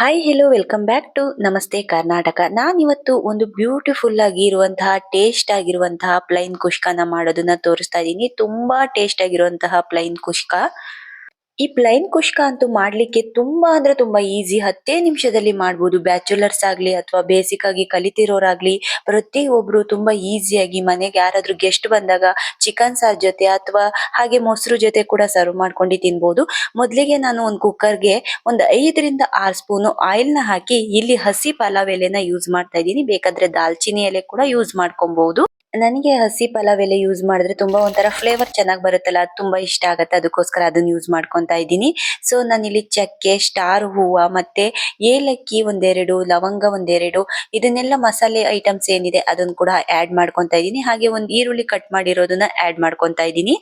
Hi hello welcome back to Namaste Karnataka ನಾನಿವತ್ತು ಒಂದು beautiful ಆಗಿ ಇರುವಂತಹ ಟೇಸ್ಟ್ ಆಗಿರುವಂತಹ ಪ್ಲೈನ್ ಕುಷ್ಕನ ಮಾಡೋದನ್ನ ತೋರಿಸ್ತಾ ಇದ್ದೀನಿ. ತುಂಬಾ ಟೇಸ್ಟ್ ಆಗಿರುವಂತಹ ಪ್ಲೈನ್ ಕುಷ್ಕ. ಈ ಪ್ಲೈನ್ ಕುಷ್ಕ ಅಂತೂ ಮಾಡ್ಲಿಕ್ಕೆ ತುಂಬಾ ಅಂದ್ರೆ ತುಂಬಾ ಈಸಿ ಹತ್ತೇ ನಿಮಿಷದಲ್ಲಿ ಮಾಡ್ಬೋದು. ಬ್ಯಾಚುಲರ್ಸ್ ಆಗ್ಲಿ ಅಥವಾ ಬೇಸಿಕ್ ಆಗಿ ಕಲಿತಿರೋರಾಗ್ಲಿ, ಪ್ರತಿಯೊಬ್ರು ತುಂಬಾ ಈಸಿಯಾಗಿ ಮನೆಗೆ ಯಾರಾದರೂ ಗೆಸ್ಟ್ ಬಂದಾಗ ಚಿಕನ್ ಸಾರ್ ಜೊತೆ ಅಥವಾ ಹಾಗೆ ಮೊಸರು ಜೊತೆ ಕೂಡ ಸರ್ವ್ ಮಾಡ್ಕೊಂಡು ತಿನ್ಬೋದು. ಮೊದಲಿಗೆ ನಾನು ಒಂದು ಕುಕ್ಕರ್ಗೆ ಒಂದು ಐದರಿಂದ ಆರು ಸ್ಪೂನು ಆಯಿಲ್ನ ಹಾಕಿ ಇಲ್ಲಿ ಹಸಿ ಪಲಾವ್ ಎಲೆನ ಯೂಸ್ ಮಾಡ್ತಾ ಇದ್ದೀನಿ. ಬೇಕಾದ್ರೆ ದಾಲ್ಚಿನ್ನಿ ಎಲೆ ಕೂಡ ಯೂಸ್ ಮಾಡ್ಕೊಬಹುದು ನನಗೆ ಹಸಿ ಪಲಾವ್ ಎಲೆ ಯೂಸ್ ಮಾಡಿದ್ರೆ ತುಂಬಾ ಒಂಥರ ಫ್ಲೇವರ್ ಚೆನ್ನಾಗಿ ಬರುತ್ತಲ್ಲ, ಅದು ತುಂಬಾ ಇಷ್ಟ ಆಗುತ್ತೆ. ಅದಕ್ಕೋಸ್ಕರ ಅದನ್ನ ಯೂಸ್ ಮಾಡ್ಕೊತಾ ಇದ್ದೀನಿ. ಸೊ ನಾನಿಲ್ಲಿ ಚಕ್ಕೆ, ಸ್ಟಾರ್ ಹೂವ ಮತ್ತೆ ಏಲಕ್ಕಿ ಒಂದೆರಡು, ಲವಂಗ ಒಂದೆರಡು, ಇದನ್ನೆಲ್ಲ ಮಸಾಲೆ ಐಟಮ್ಸ್ ಏನಿದೆ ಅದನ್ನ ಕೂಡ ಆ್ಯಡ್ ಮಾಡ್ಕೊತಾ ಇದ್ದೀನಿ. ಹಾಗೆ ಒಂದು ಈರುಳ್ಳಿ ಕಟ್ ಮಾಡಿರೋದನ್ನ ಆ್ಯಡ್ ಮಾಡ್ಕೊತಾ ಇದ್ದೀನಿ.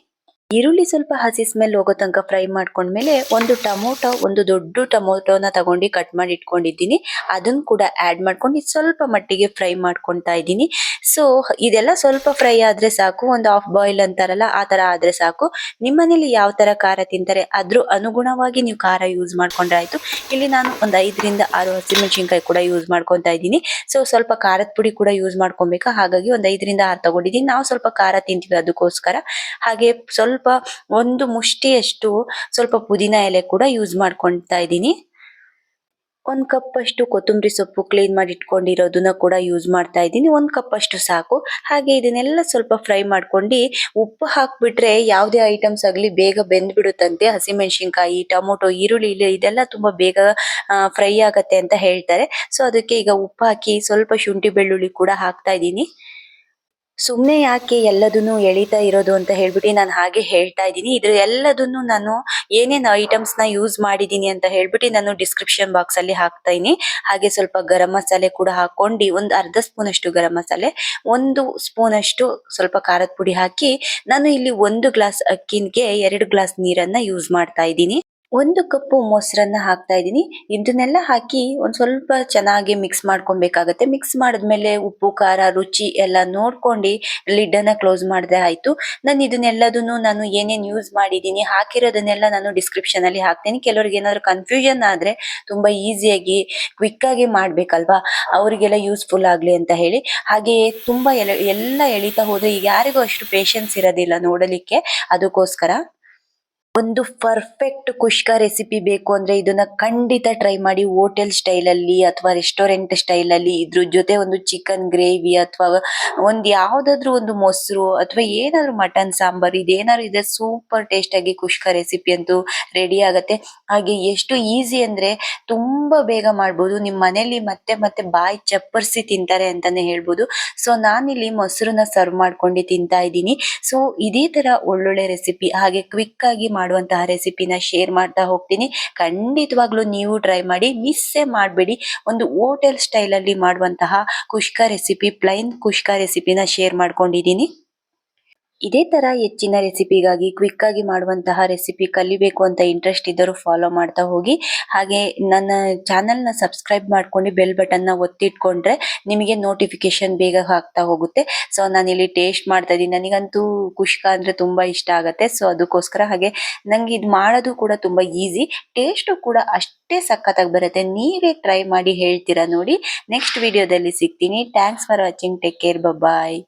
ಈರುಳ್ಳಿ ಸ್ವಲ್ಪ ಹಸಿ ಸ್ಮೆಲ್ ಹೋಗೋ ತನಕ ಫ್ರೈ ಮಾಡ್ಕೊಂಡ್ಮೇಲೆ ಒಂದು ಟೊಮೊಟೊ, ಒಂದು ದೊಡ್ಡ ಟೊಮೊಟೊನ ತಗೊಂಡು ಕಟ್ ಮಾಡಿ ಇಟ್ಕೊಂಡಿದ್ದೀನಿ. ಅದನ್ನ ಕೂಡ ಆಡ್ ಮಾಡ್ಕೊಂಡು ಸ್ವಲ್ಪ ಮಟ್ಟಿಗೆ ಫ್ರೈ ಮಾಡ್ಕೊತಾ ಇದ್ದೀನಿ. ಸೊ ಇದೆಲ್ಲ ಸ್ವಲ್ಪ ಫ್ರೈ ಆದ್ರೆ ಸಾಕು, ಒಂದು ಹಾಫ್ ಬಾಯ್ಲ್ ಅಂತಾರಲ್ಲ, ಆ ತರ ಆದ್ರೆ ಸಾಕು. ನಿಮ್ಮನೇಲಿ ಯಾವ ತರ ಖಾರ ತಿಂತಾರೆ, ಅದ್ರ ಅನುಗುಣವಾಗಿ ನೀವು ಖಾರ ಯೂಸ್ ಮಾಡ್ಕೊಂಡ್ರೆ ಆಯ್ತು. ಇಲ್ಲಿ ನಾನು ಒಂದು ಐದರಿಂದ ಆರು ಹಸಿಮೆಣಸಿನ್ಕಾಯಿ ಕೂಡ ಯೂಸ್ ಮಾಡ್ಕೊತಾ ಇದ್ದೀನಿ. ಸೊ ಸ್ವಲ್ಪ ಖಾರದ ಪುಡಿ ಕೂಡ ಯೂಸ್ ಮಾಡ್ಕೊಬೇಕಾ ಹಾಗಾಗಿ ಒಂದು ಐದರಿಂದ ಆರು ತಗೊಂಡಿದ್ದೀನಿ. ನಾವು ಸ್ವಲ್ಪ ಖಾರ ತಿಂತೀವಿ ಅದಕ್ಕೋಸ್ಕರ. ಹಾಗೆ ಸ್ವಲ್ಪ ಒಂದು ಮುಷ್ಟಿಯಷ್ಟು ಸ್ವಲ್ಪ ಪುದೀನ ಎಲೆ ಕೂಡ ಯೂಸ್ ಮಾಡ್ಕೊಳ್ತಾ ಇದ್ದೀನಿ. ಒಂದು ಕಪ್ ಅಷ್ಟು ಕೊತ್ತಂಬರಿ ಸೊಪ್ಪು ಕ್ಲೀನ್ ಮಾಡಿ ಇಟ್ಕೊಂಡಿರೋದನ್ನ ಕೂಡ ಯೂಸ್ ಮಾಡ್ತಾ ಇದ್ದೀನಿ. ಒಂದು ಕಪ್ ಅಷ್ಟು ಸಾಕು. ಹಾಗೆ ಇದನ್ನೆಲ್ಲ ಸ್ವಲ್ಪ ಫ್ರೈ ಮಾಡ್ಕೊಂಡು ಉಪ್ಪು ಹಾಕಿಬಿಟ್ರೆ ಯಾವುದೇ ಐಟಮ್ಸ್ ಆಗಲಿ ಬೇಗ ಬೆಂದ್ಬಿಡುತ್ತಂತೆ. ಹಸಿಮೆಣಸಿನಕಾಯಿ, ಟೊಮೊಟೊ, ಈರುಳ್ಳಿ ಇದೆಲ್ಲ ತುಂಬಾ ಬೇಗ ಫ್ರೈ ಆಗತ್ತೆ ಅಂತ ಹೇಳ್ತಾರೆ. ಸೊ ಅದಕ್ಕೆ ಈಗ ಉಪ್ಪು ಹಾಕಿ ಸ್ವಲ್ಪ ಶುಂಠಿ ಬೆಳ್ಳುಳ್ಳಿ ಕೂಡ ಹಾಕ್ತಾ ಇದ್ದೀನಿ. ಸುಮ್ನೆ ಯಾಕೆ ಎಲ್ಲದನ್ನು ಎಳಿತಾ ಇರೋದು ಅಂತ ಹೇಳ್ಬಿಟ್ಟು ನಾನು ಹಾಗೆ ಹೇಳ್ತಾ ಇದ್ದೀನಿ. ಇದ್ರ ಎಲ್ಲದನ್ನು ನಾನು ಏನೇನು ಐಟಮ್ಸ್ನ ಯೂಸ್ ಮಾಡಿದೀನಿ ಅಂತ ಹೇಳ್ಬಿಟ್ಟು ನಾನು ಡಿಸ್ಕ್ರಿಪ್ಷನ್ ಬಾಕ್ಸ್ ಅಲ್ಲಿ ಹಾಕ್ತೀನಿ ಹಾಗೆ ಸ್ವಲ್ಪ ಗರಂ ಮಸಾಲೆ ಕೂಡ ಹಾಕೊಂಡು ಒಂದು ಅರ್ಧ ಸ್ಪೂನ್ ಅಷ್ಟು ಗರಂ ಮಸಾಲೆ, ಒಂದು ಸ್ಪೂನ್ ಅಷ್ಟು ಸ್ವಲ್ಪ ಖಾರದ ಪುಡಿ ಹಾಕಿ ನಾನು ಇಲ್ಲಿ ಒಂದು ಗ್ಲಾಸ್ ಅಕ್ಕಿಗೆ ಎರಡು ಗ್ಲಾಸ್ ನೀರನ್ನ ಯೂಸ್ ಮಾಡ್ತಾ ಇದ್ದೀನಿ. ಒಂದು ಕಪ್ಪು ಮೊಸರನ್ನ ಹಾಕ್ತಾ ಇದ್ದೀನಿ. ಇದನ್ನೆಲ್ಲ ಹಾಕಿ ಒಂದು ಸ್ವಲ್ಪ ಚೆನ್ನಾಗಿ ಮಿಕ್ಸ್ ಮಾಡ್ಕೊಬೇಕಾಗತ್ತೆ. ಮಿಕ್ಸ್ ಮಾಡಿದ್ಮೇಲೆ ಉಪ್ಪು, ಖಾರ, ರುಚಿ ಎಲ್ಲ ನೋಡ್ಕೊಂಡು ಲಿಡ್ ಅನ್ನ ಕ್ಲೋಸ್ ಮಾಡಿದೆ ಆಯಿತು. ನಾನು ಇದನ್ನೆಲ್ಲದನ್ನು ನಾನು ಏನೇನು ಯೂಸ್ ಮಾಡಿದೀನಿ ಹಾಕಿರೋದನ್ನೆಲ್ಲ ನಾನು ಡಿಸ್ಕ್ರಿಪ್ಷನಲ್ಲಿ ಹಾಕ್ತೀನಿ. ಕೆಲವ್ರಿಗೆ ಏನಾದರೂ ಕನ್ಫ್ಯೂಷನ್ ಆದರೆ ತುಂಬ ಈಸಿಯಾಗಿ ಕ್ವಿಕ್ಕಾಗಿ ಮಾಡಬೇಕಲ್ವಾ? ಅವರಿಗೆಲ್ಲ ಯೂಸ್ಫುಲ್ ಆಗಲಿ ಅಂತ ಹೇಳಿ. ಹಾಗೆಯೇ ತುಂಬ ಎಲ್ಲ ಎಳಿತಾ ಹೋದರೆ ಈಗ ಯಾರಿಗೂ ಅಷ್ಟು ಪೇಷನ್ಸ್ ಇರೋದಿಲ್ಲ ನೋಡಲಿಕ್ಕೆ. ಅದಕ್ಕೋಸ್ಕರ ಒಂದು ಪರ್ಫೆಕ್ಟ್ ಕುಷ್ಕ ರೆಸಿಪಿ ಬೇಕು ಅಂದ್ರೆ ಇದನ್ನ ಖಂಡಿತ ಟ್ರೈ ಮಾಡಿ ಹೋಟೆಲ್ ಸ್ಟೈಲ್ ಅಲ್ಲಿ ಅಥವಾ ರೆಸ್ಟೋರೆಂಟ್ ಸ್ಟೈಲ್ ಅಲ್ಲಿ ಇದ್ರ ಜೊತೆ ಒಂದು ಚಿಕನ್ ಗ್ರೇವಿ ಅಥವಾ ಒಂದ್ ಯಾವ್ದಾದ್ರು ಒಂದು ಮೊಸರು ಅಥವಾ ಏನಾದ್ರು ಮಟನ್ ಸಾಂಬಾರ್ ಇದೇನಾದ್ರು ಇದೆ ಸೂಪರ್ ಟೇಸ್ಟ್ ಆಗಿ ಕುಷ್ಕ ರೆಸಿಪಿ ಅಂತೂ ರೆಡಿ ಆಗತ್ತೆ. ಹಾಗೆ ಎಷ್ಟು ಈಸಿ ಅಂದ್ರೆ ತುಂಬಾ ಬೇಗ ಮಾಡ್ಬೋದು. ನಿಮ್ ಮನೇಲಿ ಮತ್ತೆ ಮತ್ತೆ ಬಾಯಿ ಚಪ್ಪರ್ಸಿ ತಿಂತಾರೆ ಅಂತಾನೆ ಹೇಳ್ಬೋದು. ಸೊ ನಾನಿಲ್ಲಿ ಮೊಸರನ್ನ ಸರ್ವ್ ಮಾಡ್ಕೊಂಡು ತಿಂತಾ ಇದ್ದೀನಿ. ಸೊ ಇದೇ ತರ ಒಳ್ಳೊಳ್ಳೆ ರೆಸಿಪಿ ಹಾಗೆ ಕ್ವಿಕ್ ಆಗಿ ಮಾಡುವಂತಹ ರೆಸಿಪಿನ ಶೇರ್ ಮಾಡ್ತಾ ಹೋಗ್ತೀನಿ. ಖಂಡಿತವಾಗ್ಲೂ ನೀವು ಟ್ರೈ ಮಾಡಿ ಮಿಸ್ಸೇ ಮಾಡಬೇಡಿ. ಒಂದು ಹೋಟೆಲ್ ಸ್ಟೈಲ್ ಅಲ್ಲಿ ಮಾಡುವಂತಹ ಕುಷ್ಕ ರೆಸಿಪಿ ಪ್ಲೈನ್ ಕುಷ್ಕ ರೆಸಿಪಿನ ಶೇರ್ ಮಾಡ್ಕೊಂಡಿದ್ದೀನಿ. ಇದೇ ತರ ಹೆಚ್ಚಿನ ರೆಸಿಪಿಗಾಗಿ ಕ್ವಿಕ್ ಆಗಿ ಮಾಡುವಂತಹ ರೆಸಿಪಿ ಕಲಿಬೇಕು ಅಂತ ಇಂಟ್ರೆಸ್ಟ್ ಇದ್ದರೂ ಫಾಲೋ ಮಾಡ್ತಾ ಹೋಗಿ. ಹಾಗೆ ನನ್ನ ಚಾನೆಲ್ನ ಸಬ್ಸ್ಕ್ರೈಬ್ ಮಾಡ್ಕೊಂಡು ಬೆಲ್ ಬಟನ್ನ ಒತ್ತಿಟ್ಕೊಂಡ್ರೆ ನಿಮಗೆ ನೋಟಿಫಿಕೇಶನ್ ಬೇಗ ಆಗ್ತಾ ಹೋಗುತ್ತೆ. ಸೊ ನಾನು ಇಲ್ಲಿ ಟೇಸ್ಟ್ ಮಾಡ್ತಾ ಇದ್ದೀನಿ. ನನಗಂತೂ ಕುಷ್ಕ ಅಂದ್ರೆ ತುಂಬಾ ಇಷ್ಟ ಆಗುತ್ತೆ. ಸೊ ಅದಕ್ಕೋಸ್ಕರ ಹಾಗೆ ನಂಗೆ ಇದು ಮಾಡೋದು ಕೂಡ ತುಂಬಾ ಈಸಿ ಟೇಸ್ಟ್ ಕೂಡ ಅಷ್ಟೇ ಸಖತ್ತಾಗಿ ಬರುತ್ತೆ. ನೀವೇ ಟ್ರೈ ಮಾಡಿ ಹೇಳ್ತೀರಾ ನೋಡಿ. ನೆಕ್ಸ್ಟ್ ವಿಡಿಯೋದಲ್ಲಿ ಸಿಗ್ತೀನಿ. Thanks for watching take care bye